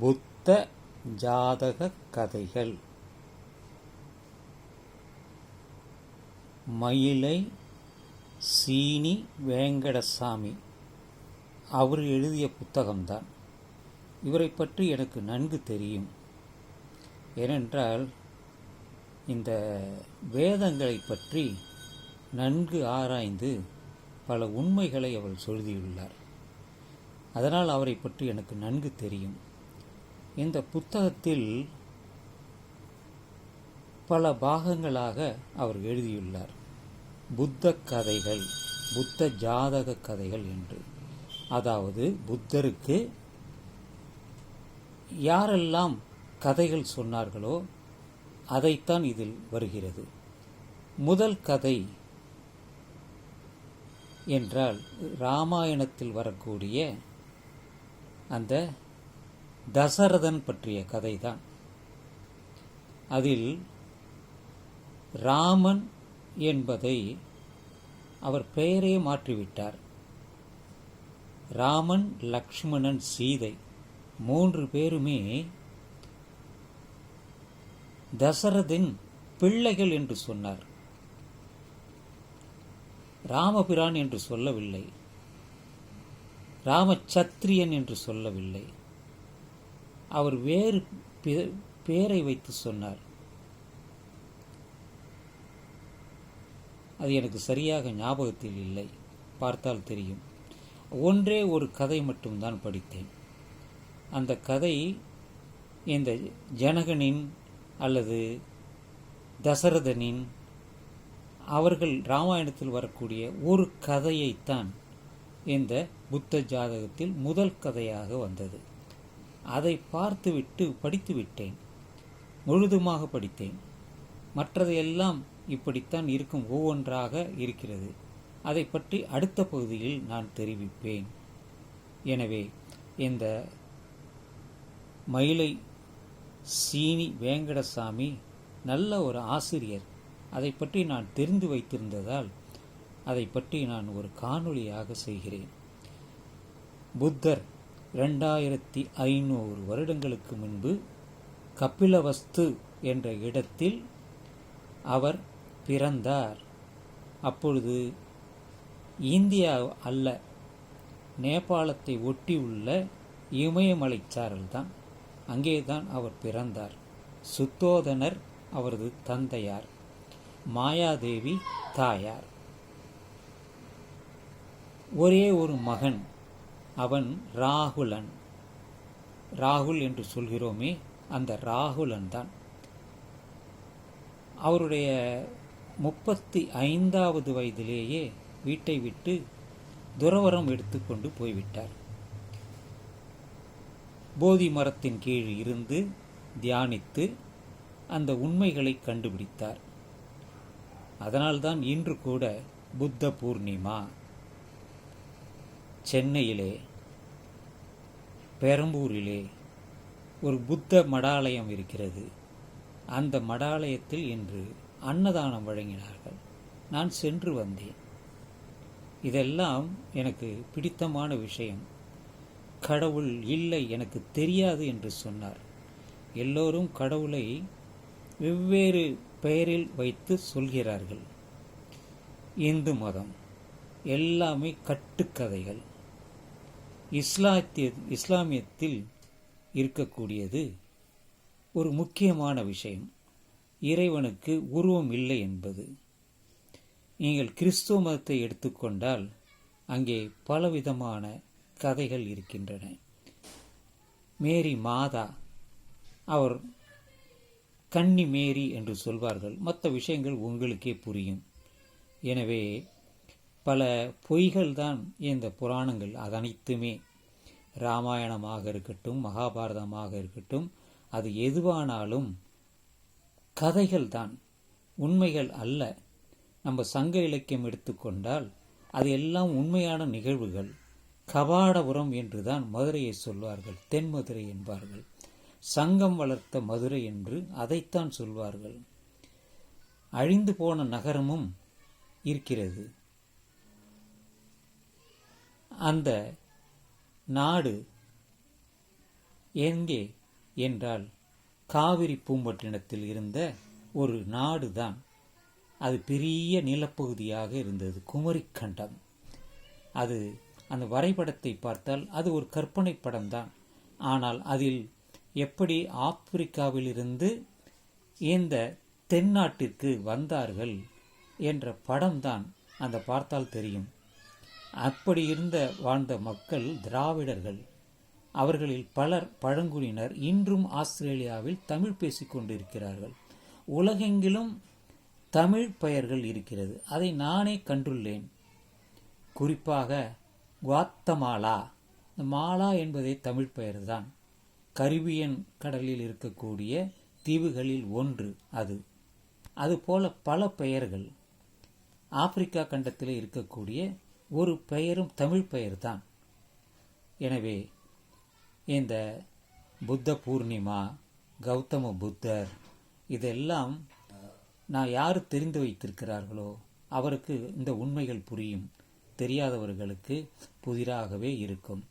புத்த ஜாதகக் கதைகள். மயிலை சீனி வேங்கடசாமி. அவர் எழுதிய புத்தகம்தான். இவரை பற்றி எனக்கு நன்கு தெரியும். ஏனென்றால் இந்த வேதங்களை பற்றி நன்கு ஆராய்ந்து பல உண்மைகளை அவர் சொல்லியுள்ளார். அதனால் அவரை பற்றி எனக்கு நன்கு தெரியும். இந்த புத்தகத்தில் பல பாகங்களாக அவர் எழுதியுள்ளார். புத்த கதைகள் புத்த ஜாதக கதைகள் என்று. அதாவது புத்தருக்கு யாரெல்லாம் கதைகள் சொன்னார்களோ அதைத்தான் இதில் வருகிறது. முதல் கதை என்றால் ராமாயணத்தில் வரக்கூடிய அந்த தசரதன் பற்றிய கதைதான். அதில் ராமன் என்பதை அவர் பெயரே மாற்றிவிட்டார். ராமன் லக்ஷ்மணன் சீதை மூன்று பேருமே தசரதின் பிள்ளைகள் என்று சொன்னார். ராமபிரான் என்று சொல்லவில்லை. ராமச்சத்திரியன் என்று சொல்லவில்லை. அவர் வேறு பேரை வைத்து சொன்னார். அது எனக்கு சரியாக ஞாபகத்தில் இல்லை. பார்த்தால் தெரியும். ஒன்றே ஒரு கதை மட்டும்தான் படித்தேன். அந்த கதை இந்த ஜனகனின் அல்லது தசரதனின் அவர்கள் ராமாயணத்தில் வரக்கூடிய ஒரு கதையைத்தான் இந்த புத்த ஜாதகத்தில் முதல் கதையாக வந்தது. அதை பார்த்துவிட்டு படித்து விட்டேன் முழுதுமாக படித்தேன். மற்றதையெல்லாம் இப்படித்தான் இருக்கும் ஒவ்வொன்றாக இருக்கிறது. அதை பற்றி அடுத்த பகுதியில் நான் தெரிவிப்பேன். எனவே இந்த மயிலை சீனி வேங்கடசாமி நல்ல ஒரு ஆசிரியர். அதை பற்றி நான் தெரிந்து வைத்திருந்ததால் அதை பற்றி நான் ஒரு காணொளியாக செய்கிறேன். புத்தர் ரெண்டாயிரத்தி ஐநூறு வருடங்களுக்கு முன்பு கபிலவஸ்து என்ற இடத்தில் அவர் பிறந்தார். அப்பொழுது இந்தியா அல்ல நேபாளத்தை ஒட்டியுள்ள இமயமலை சாரல்தான் அங்கேதான் அவர் பிறந்தார். சுத்தோதனர் அவரது தந்தையார் மாயாதேவி தாயார். ஒரே ஒரு மகன் அவன் ராகுலன். ராகுல் என்று சொல்கிறோமே அந்த ராகுலன் தான் அவருடைய முப்பத்தி ஐந்தாவது வயதிலேயே வீட்டை விட்டு துறவரம் எடுத்துக்கொண்டு போய்விட்டார். போதி மரத்தின் கீழ் இருந்து தியானித்து அந்த உண்மைகளை கண்டுபிடித்தார். அதனால்தான் இன்று கூட புத்த பூர்ணிமா. சென்னையிலே பெரம்பூரிலே ஒரு புத்த மடாலயம் இருக்கிறது. அந்த மடாலயத்தில் இன்று அன்னதானம் வழங்கினார்கள். நான் சென்று வந்தேன். இதெல்லாம் எனக்கு பிடித்தமான விஷயம். கடவுள் இல்லை எனக்கு தெரியாது என்று சொன்னார். எல்லோரும் கடவுளை வெவ்வேறு பெயரில் வைத்து சொல்கிறார்கள். இந்து மதம் எல்லாமே கட்டுக்கதைகள். இஸ்லாத்திய இஸ்லாமியத்தில் இருக்கக்கூடியது ஒரு முக்கியமான விஷயம். இறைவனுக்கு உருவம் இல்லை என்பது. நீங்கள் கிறிஸ்துவ மதத்தை எடுத்துக்கொண்டால் அங்கே பலவிதமான கதைகள் இருக்கின்றன. மேரி மாதா அவர் கன்னி மேரி என்று சொல்வார்கள். மற்ற விஷயங்கள் உங்களுக்கே புரியும். எனவே பல பொய்கள் தான் இந்த புராணங்கள் அது அனைத்துமே ராமாயணமாக இருக்கட்டும் மகாபாரதமாக இருக்கட்டும் அது எதுவானாலும் கதைகள் தான் உண்மைகள் அல்ல. நம்ம சங்க இலக்கியம் எடுத்துக்கொண்டால் அது எல்லாம் உண்மையான நிகழ்வுகள். கபாடபுரம் என்றுதான் மதுரையை சொல்வார்கள் தென் மதுரை என்பார்கள். சங்கம் வளர்த்த மதுரை என்று அதைத்தான் சொல்வார்கள். அழிந்து போன நகரமும் இருக்கிறது. அந்த நாடு எங்கே என்றால் காவிரி பூம்பட்டினத்தில் இருந்த ஒரு நாடுதான். அது பெரிய நிலப்பகுதியாக இருந்தது குமரிக்கண்டம். அது அந்த வரைபடத்தை பார்த்தால் அது ஒரு கற்பனை படம்தான். ஆனால் அதில் எப்படி ஆப்பிரிக்காவிலிருந்து இந்த தென்னாட்டிற்கு வந்தார்கள் என்ற படம்தான் அந்த பார்த்தால் தெரியும். அப்படி இருந்த வாழ்ந்த மக்கள் திராவிடர்கள். அவர்களில் பலர் பழங்குடியினர். இன்றும் ஆஸ்திரேலியாவில் தமிழ் பேசிக்கொண்டிருக்கிறார்கள் உலகெங்கிலும் தமிழ் பெயர்கள் இருக்கிறது. அதை நானே கண்டுள்ளேன். குறிப்பாக குவாத்தமாலா. இந்த மாலா என்பதே தமிழ் பெயர்தான். கரிபியன் கடலில் இருக்கக்கூடிய தீவுகளில் ஒன்று அது. அதுபோல பல பெயர்கள். ஆப்பிரிக்கா கண்டத்தில் இருக்கக்கூடிய ஒரு பெயரும் தமிழ் பெயர் தான் எனவே இந்த புத்த பூர்ணிமா கௌதம புத்தர் இதெல்லாம் நான் யார் தெரிந்து வைத்திருக்கிறார்களோ அவருக்கு இந்த உண்மைகள் புரியும். தெரியாதவர்களுக்கு புதிராகவே இருக்கும்.